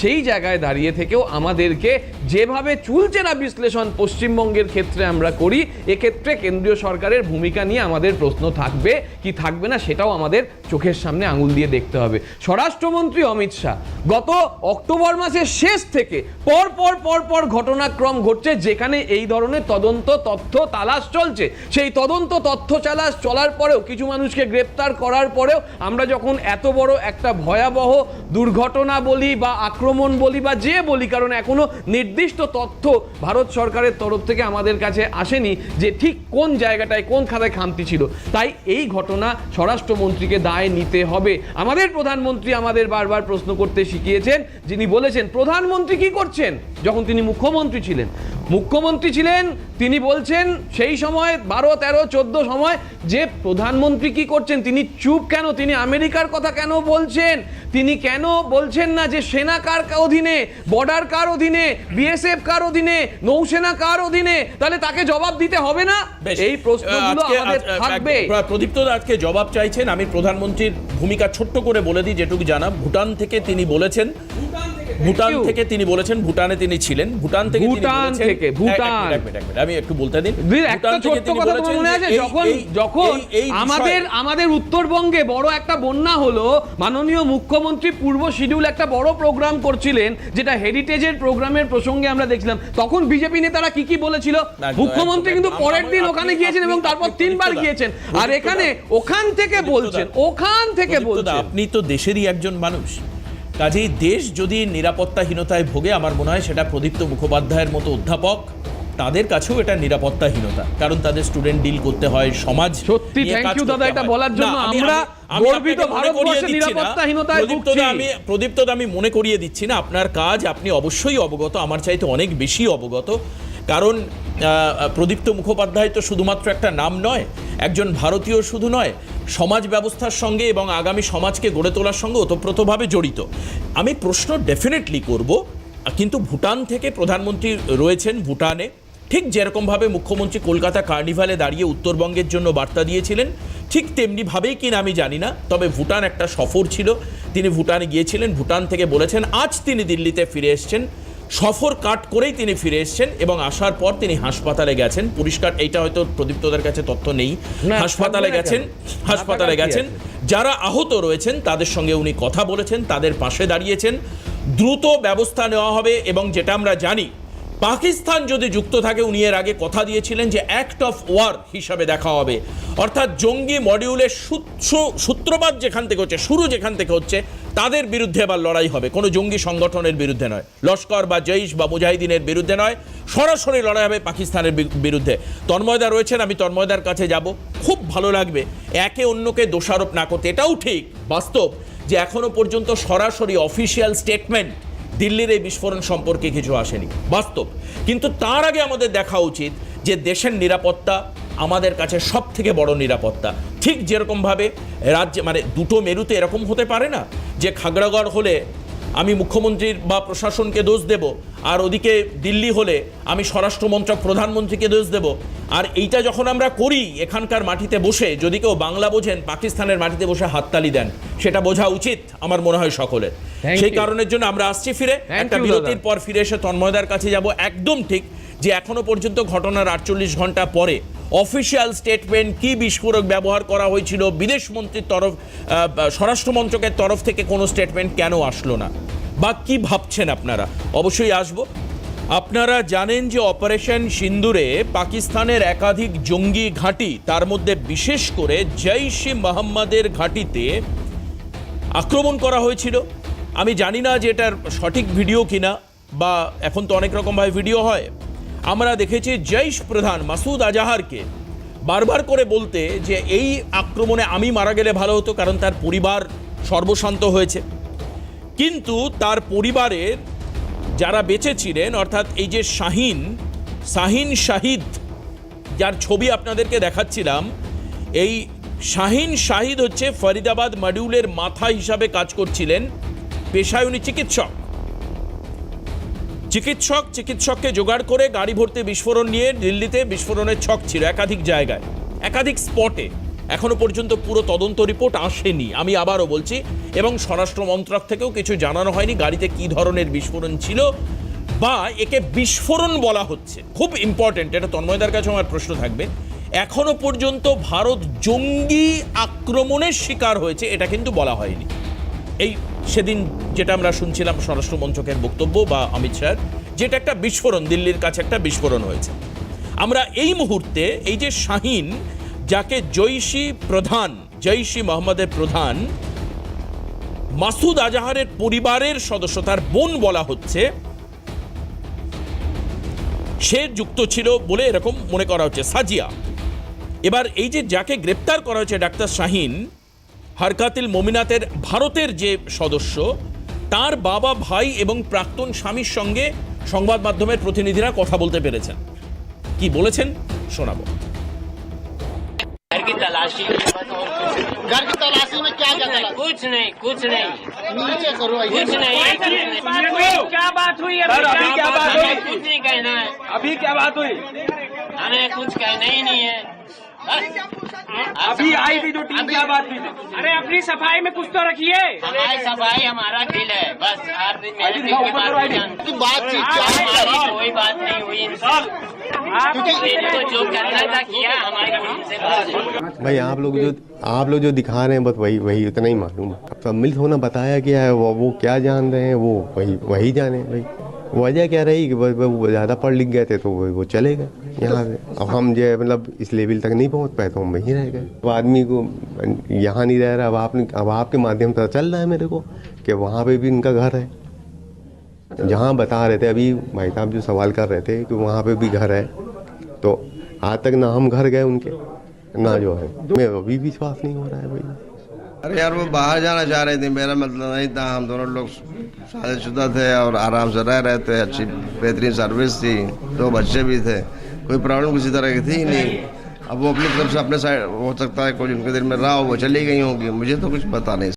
সেই জায়গায় দাঁড়িয়ে থেকেও আমাদেরকে যেভাবে চুলছে না বিশ্লেষণ পশ্চিমবঙ্গের ক্ষেত্রে আমরা করি, এক্ষেত্রে কেন্দ্রীয় সরকারের ভূমিকা নিয়ে আমাদের প্রশ্ন থাকবে, কি থাকবে না সেটাও আমাদের চোখের সামনে আঙুল দিয়ে দেখতে হবে। স্বরাষ্ট্রমন্ত্রী অমিত শাহ গত অক্টোবর মাসের শেষ থেকে পর পর পর পর ঘটনাক্রম ঘটছে যেখানে এই ধরনের তদন্ত তথ্য তালাশ চলছে। সেই তদন্ত তথ্য চালাশ চলার পরেও কিছু মানুষকে গ্রেপ্তার করার পরেও আমরা যখন এত বড় একটা ভয়াবহ দুর্ঘটনা বলি বা আক্রমণ বলি বা যে বলি, কারণ এখনও নির্দিষ্ট তথ্য ভারত সরকারের তরফ থেকে আমাদের কাছে আসেনি যে ঠিক কোন জায়গাটায় কোন খাতায় খামতি ছিল। তাই এই ঘটনা স্বরাষ্ট্রমন্ত্রীকে দায় নিতে হবে। আমাদের প্রধানমন্ত্রী আমাদের বারবার প্রশ্ন করতে শিখিয়েছেন যিনি বলেছেন প্রধানমন্ত্রী কি করছেন? যখন তিনি মুখ্যমন্ত্রী ছিলেন। মুখ্যমন্ত্রী ছিলেন তিনি বলছেন সেই সময় বারো তেরো চোদ্দ সময় যে প্রধানমন্ত্রী কি করছেন তিনি চুপ কেন? তিনি আমেরিকার কথা কেন বলছেন? তিনি কেন বলছেন না যে সেনা কার অধীনে বর্ডার কার অধীনে বিএসএফ কার অধীনে নৌসেনা কার অধীনে? তাহলে তাকে জবাব দিতে হবে না। এই প্রশ্নগুলো আমাদের থাকবে। প্রদীপ্ত আজকে জবাব চাইছেন আমি প্রধানমন্ত্রীর ভূমিকা ছোট্ট করে বলে দিই যেটুকু জানা ভুটান থেকে তিনি বলেছেন ভুটান থেকে তিনি বলেছেন ভুটানে তিনি ছিলেন। ভুটান থেকে ভুটান থেকে, ভুটান। আমি একটু বলতে দিন। একটা ছোট্ট কথা তোমার মনে আছে? যখন যখন আমাদের আমাদের উত্তরবঙ্গে বড় একটা বন্যা হলো মাননীয় মুখ্যমন্ত্রী পূর্ব শিডিউল একটা বড় প্রোগ্রাম করছিলেন যেটা হেরিটেজের প্রোগ্রামের প্রসঙ্গে আমরা দেখছিলাম। তখন বিজেপি নেতারা কি কি বলেছিল? মুখ্যমন্ত্রী কিন্তু পরের দিন ওখানে গিয়েছেন এবং তারপর তিনবার গিয়েছেন। আর এখানে ওখান থেকে বলছেন ওখান থেকে বলছেন। আপনি তো দেশেরই একজন মানুষ। কাজেই দেশ যদি নিরাপত্তাহীনতায় ভোগে আমার মনে হয় সেটা প্রদীপ্ত মুখোপাধ্যায়ের মতো অধ্যাপক তাদের কাছেও এটা নিরাপত্তাহীনতা কারণ তাদের স্টুডেন্ট ডিল করতে হয় সমাজ সত্যি you করতে দাদা এটা বলার জন্য। আমরা আমি- আমি গর্বিত আপনাকে করিয়ে ভারতবর্ষে দিচ্ছি না। নিরাপত্তাহীনতায় ভুগছি। আমি প্রদীপ্তদা আমি মনে করিয়ে দিচ্ছি না আপনার কাজ আপনি অবশ্যই অবগত আমার চাইতে অনেক বেশি অবগত কারণ প্রদীপ্ত মুখোপাধ্যায় তো শুধুমাত্র একটা নাম নয়, একজন ভারতীয় শুধু নয়, সমাজ ব্যবস্থার সঙ্গে এবং আগামী সমাজকে গড়ে তোলার সঙ্গে ওতপ্রোতভাবে জড়িত। আমি প্রশ্ন ডেফিনেটলি করব, কিন্তু ভুটান থেকে প্রধানমন্ত্রী রয়েছেন ভুটানে। ঠিক যেরকমভাবে মুখ্যমন্ত্রী কলকাতা কার্নিভালে দাঁড়িয়ে উত্তরবঙ্গের জন্য বার্তা দিয়েছিলেন, ঠিক তেমনিভাবেই কিনা আমি জানি না, তবে ভুটান একটা সফর ছিল। তিনি ভুটানে গিয়েছিলেন, ভুটান থেকে বলেছেন, আজ তিনি দিল্লিতে ফিরে এসেছেন। সফর কাট করেই তিনি ফিরে এসছেন এবং আসার পর তিনি হাসপাতালে গেছেন। পরিষ্কার এইটা হয়তো প্রদীপ্তদের কাছে তথ্য নেই। হাসপাতালে গেছেন হাসপাতালে গেছেন। যারা আহত রয়েছেন তাদের সঙ্গে উনি কথা বলেছেন তাদের পাশে দাঁড়িয়েছেন। দ্রুত ব্যবস্থা নেওয়া হবে এবং যেটা আমরা জানি পাকিস্তান যদি যুক্ত থাকে, উনি এর আগে কথা দিয়েছিলেন যে অ্যাক্ট অফ ওয়ার হিসাবে দেখা হবে। অর্থাৎ জঙ্গি মডিউলের সূত্র- সূত্রপাত যেখান থেকে হচ্ছে, শুরু যেখান থেকে হচ্ছে, তাদের বিরুদ্ধে এবার লড়াই হবে। কোনো জঙ্গি সংগঠনের বিরুদ্ধে নয়। লস্কর বা জৈশ বা মুজাহিদিনের বিরুদ্ধে নয়। সরাসরি লড়াই হবে পাকিস্তানের বিরুদ্ধে। তন্ময়দা রয়েছেন, আমি তন্ময়দার কাছে যাব। খুব ভালো লাগবে। একে অন্যকে দোষারোপ না করতে। এটাও ঠিক, বাস্তব, যে এখনও পর্যন্ত সরাসরি অফিসিয়াল স্টেটমেন্ট দিল্লির এই বিস্ফোরণ সম্পর্কে কিছু আসেনি, বাস্তব। কিন্তু তার আগে আমাদের দেখা উচিত যে দেশের নিরাপত্তা আমাদের কাছে সব থেকে বড় নিরাপত্তা। ঠিক যেরকমভাবে রাজ্যে মানে দুটো মেরুতে এরকম হতে পারে না যে খাগড়াগড় হলে আমি মুখ্যমন্ত্রীর বা প্রশাসনকে দোষ দেব আর ওদিকে দিল্লি হলে আমি স্বরাষ্ট্রমন্ত্রক প্রধানমন্ত্রীকে দোষ দেব। আর এইটা যখন আমরা করি এখানকার মাটিতে বসে যদি কেউ বাংলা বোঝেন পাকিস্তানের মাটিতে বসে হাততালি দেন সেটা বোঝা উচিত আমার মনে হয় সকলের। সেই কারণের জন্য আমরা আসছি ফিরে। একটা বিরতির পর ফিরে এসে তন্ময়দার কাছে যাব একদম ঠিক যে এখনও পর্যন্ত ঘটনার আটচল্লিশ ঘণ্টা পরে অফিসিয়াল স্টেটমেন্ট কি বিস্ফোরক ব্যবহার করা হয়েছিল? বিদেশ মন্ত্রীর তরফ স্বরাষ্ট্র মন্ত্রকের তরফ থেকে কোনো স্টেটমেন্ট কেন আসলো না? বা কি ভাবছেন আপনারা? অবশ্যই আসব। আপনারা জানেন যে অপারেশন সিন্দুরে পাকিস্তানের একাধিক জঙ্গি ঘাঁটি, তার মধ্যে বিশেষ করে জৈশ মোহাম্মদের ঘাঁটিতে আক্রমণ করা হয়েছিল। আমি জানি না যে এটার সঠিক ভিডিও কিনা, বা এখন তো অনেক রকমভাবে ভিডিও হয়। আমরা দেখেছি জৈশ প্রধান মাসুদ আজাহারকে বারবার করে বলতে যে এই আক্রমণে আমি মারা গেলে ভালো হতো কারণ তার পরিবার সর্বশান্ত হয়েছে। কিন্তু তার পরিবারের যারা বেঁচে ছিলেন, অর্থাৎ এই যে শাহিন শাহিন শাহিদ, যার ছবি আপনাদেরকে দেখাচ্ছিলাম, এই শাহিন শাহিদ হচ্ছে ফরিদাবাদ মডিউলের মাথা হিসাবে কাজ করছিলেন, পেশায় উনি চিকিৎসক। চিকিৎসক চিকিৎসককে জোগাড় করে গাড়ি ভর্তি বিস্ফোরণ নিয়ে দিল্লিতে বিস্ফোরণের ছক ছিল একাধিক জায়গায়, একাধিক স্পটে। এখনও পর্যন্ত পুরো তদন্ত রিপোর্ট আসেনি, আমি আবারও বলছি, এবং স্বরাষ্ট্র মন্ত্রক থেকেও কিছু জানানো হয়নি গাড়িতে কি ধরনের বিস্ফোরণ ছিল বা একে বিস্ফোরণ বলা হচ্ছে। খুব ইম্পর্টেন্ট এটা তন্ময়দার কাছে আমার প্রশ্ন থাকবে। এখনও পর্যন্ত ভারত জঙ্গি আক্রমণের শিকার হয়েছে, এটা কিন্তু বলা হয়নি। এই সেদিন যেটা আমরা শুনছিলাম স্বরাষ্ট্র মন্ত্রকের বক্তব্য বা অমিত শাহের, যেটা একটা বিস্ফোরণ, দিল্লির কাছে একটা বিস্ফোরণ হয়েছে। আমরা এই মুহূর্তে এই যে শাহিন, যাকে জৈশি প্রধান, জৈশি মোহাম্মদের প্রধান, মাসুদ আজাহারের পরিবারের সদস্য, তার বোন বলা হচ্ছে, সে যুক্ত ছিল বলে এরকম মনে করা হচ্ছে, সাজিয়া। এবার এই যে যাকে গ্রেপ্তার করা হয়েছে ডাক্তার শাহিন হারকাতিল মমিনাতের ভারতের যে সদস্য তার বাবা ভাই এবং প্রাক্তন স্বামীর সঙ্গে সংবাদ মাধ্যমের প্রতিনিধিরা কথা বলতে পেরেছেন কি বলেছেন শোনাবো घर की तलाशी घर की तलाशी में क्या क्या तलाशी कुछ नहीं कुछ नहीं नीचे करो कुछ नहीं क्या बात हुई अभी सर, अभी क्या बात हमें हुई? कुछ नहीं कहना है अभी क्या बात हुई हमें कुछ कहना ही नहीं है बस। अभी आई थी जो टीम क्या बात थी? अरे अपनी सफ़ाई में कुछ तो रखिए। सफ़ाई हमारा दिल है बस हर दिन मेरे अभी दिल दिखाओ, के ऊपर बात करो नहीं आईडी। जानते की बातचीत कोई बात नहीं हुई। जो करना था किया हमारे भाई आप लोग जो आप लोग जो दिखा रहे हैं बस वही वही उतना ही मालूम है। अब सम्मिलित होना बताया गया है वो वो क्या जान रहे हैं वो वही वही जाने भाई। वजह क्या रही कि वो ज़्यादा पढ़ लिख गए थे तो वो वो चले गए यहाँ से। अब हम जो है मतलब इस लेवल तक नहीं पहुँच पाए तो हम वहीं रह गए। अब आदमी को यहाँ नहीं रह रहा, अब आपने अब आपके माध्यम से चल रहा है मेरे को कि वहाँ पे भी इनका घर है। जहाँ बता रहे थे अभी भाई साहब जो सवाल कर रहे थे कि वहाँ पे भी घर है तो आज तक ना हम घर गए उनके, ना जो है। मैं अभी विश्वास नहीं हो रहा है भाई। अरे यार, वो बाहर जाना चाह रहे थे, मेरा मतलब नहीं था। हम दोनों लोग शादीशुदा थे और आराम से रह रहे थे, अच्छी बेहतरीन सर्विस थी। दो बच्चे भी थे। कोई प्रॉब्लम किसी तरह की थी? नहीं। अब वो अपनी तरफ़ से अपने साइड हो सकता है कोई उनके दिन में रहा हो, वो चली गई होंगी। मुझे तो कुछ पता नहीं।